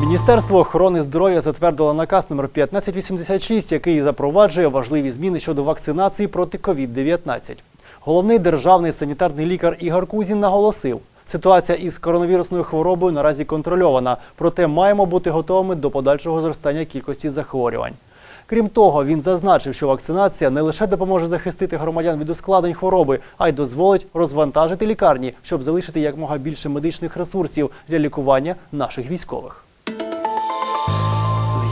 Міністерство охорони здоров'я затвердило наказ номер 1586, який запроваджує важливі зміни щодо вакцинації проти COVID-19. Головний державний санітарний лікар Ігор Кузін наголосив, ситуація із коронавірусною хворобою наразі контрольована, проте маємо бути готовими до подальшого зростання кількості захворювань. Крім того, він зазначив, що вакцинація не лише допоможе захистити громадян від ускладнень хвороби, а й дозволить розвантажити лікарні, щоб залишити якмога більше медичних ресурсів для лікування наших військових.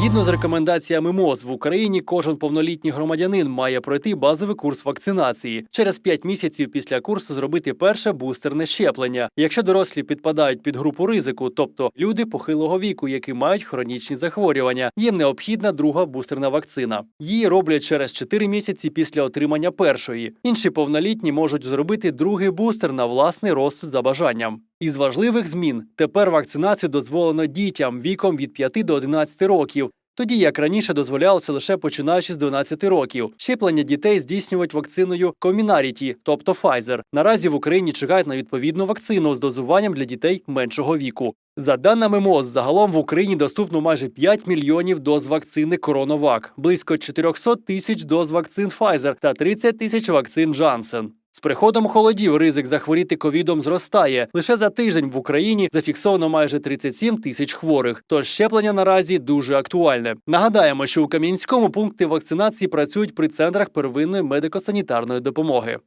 Згідно з рекомендаціями МОЗ, в Україні кожен повнолітній громадянин має пройти базовий курс вакцинації. Через 5 місяців після курсу зробити перше бустерне щеплення. Якщо дорослі підпадають під групу ризику, тобто люди похилого віку, які мають хронічні захворювання, їм необхідна друга бустерна вакцина. Її роблять через 4 місяці після отримання першої. Інші повнолітні можуть зробити другий бустер на власний розсуд за бажанням. Із важливих змін тепер вакцинацію дозволено дітям віком від 5 до 11 років. Тоді як раніше дозволялося лише починаючи з 12 років. Щеплення дітей здійснюють вакциною Comirnaty, тобто Pfizer. Наразі в Україні чекають на відповідну вакцину з дозуванням для дітей меншого віку. За даними МОЗ, загалом в Україні доступно майже 5 мільйонів доз вакцини Коронавак, близько 400 тисяч доз вакцин Pfizer та 30 тисяч вакцин Janssen. З приходом холодів ризик захворіти ковідом зростає. Лише за тиждень в Україні зафіксовано майже 37 тисяч хворих. Тож щеплення наразі дуже актуальне. Нагадаємо, що у Кам'янському пункти вакцинації працюють при центрах первинної медико-санітарної допомоги.